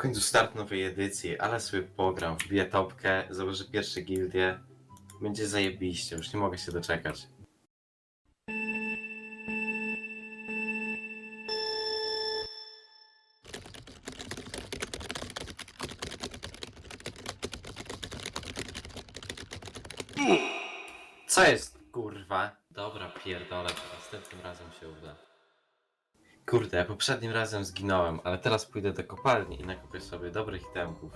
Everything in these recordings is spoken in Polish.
końcu start nowej edycji, ale sobie pogram, wbiję topkę, założę pierwsze gildie. Będzie zajebiście, już nie mogę się doczekać. Co jest, kurwa? Dobra, pierdolę, następnym razem się uda. Kurde, ja poprzednim razem zginąłem, ale teraz pójdę do kopalni i nakupię sobie dobrych itemków.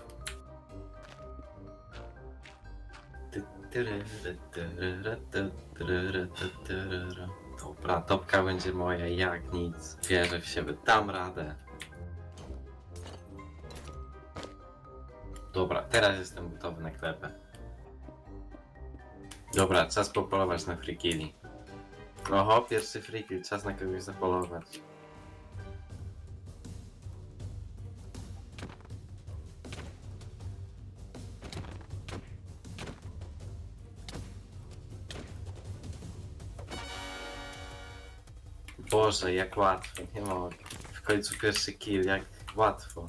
Dobra, topka będzie moja jak nic. Wierzę w siebie, dam radę. Dobra, teraz jestem gotowy na klepę. Dobra, czas popolować na free killi. Oho, pierwszy free kill, czas na kogoś zapolować. Boże, jak łatwo, nie mogę. W końcu pierwszy kill, jak łatwo.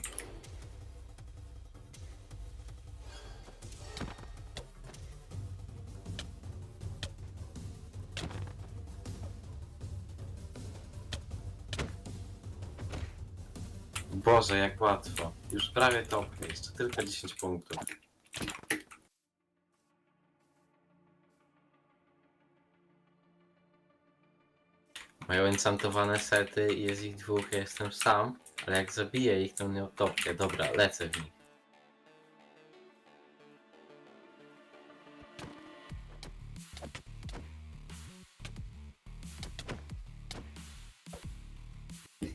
Boże, jak łatwo. Już prawie topkę, jeszcze tylko 10 punktów. Mają enchantowane sety i jest ich dwóch, ja jestem sam, ale jak zabiję ich, to mnie topkę. Dobra, lecę w nich.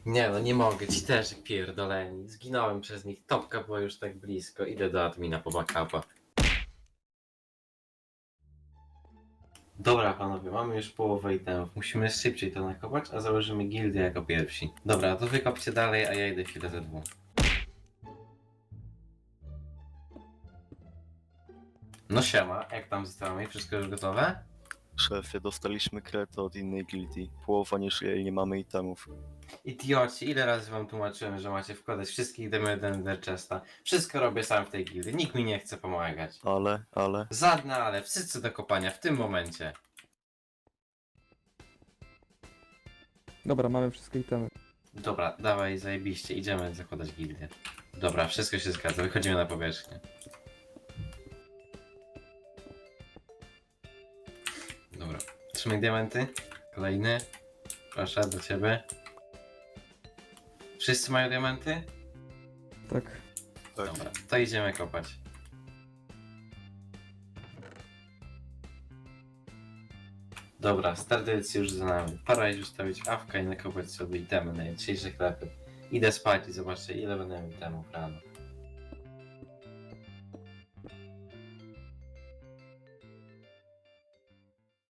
Nie no, nie mogę, ci też pierdoleni. Zginąłem przez nich, topka była już tak blisko. Idę do admina po backupa. Dobra panowie, mamy już połowę itemów. Musimy szybciej to nakopać, a założymy gildię jako pierwsi. Dobra, to wykopcie dalej, a ja idę chwilę ze dwóch. No siema, jak tam z itemami? Wszystko już gotowe? Szefie, dostaliśmy kretę od innej gildii. Połowa nie żyje i nie mamy itemów. Idioci, ile razy wam tłumaczyłem, że macie wkładać wszystkich demy do Chesta. Wszystko robię sam w tej gildii, nikt mi nie chce pomagać. Ale, ale... Żadne ale, wszyscy do kopania w tym momencie. Dobra, mamy wszystkie itemy. Dobra, dawaj, zajebiście, idziemy zakładać gildię. Dobra, wszystko się zgadza, wychodzimy na powierzchnię. Trzymaj diamenty. Kolejny. Proszę, do ciebie. Wszyscy mają diamenty? Tak. Tak. Dobra, to idziemy kopać. Dobra, start edycji już za nami. Pora już ustawić awka i nakopać sobie itemy na jutrzejsze klepy. Idę spać i zobaczcie ile będę miał itemów rano.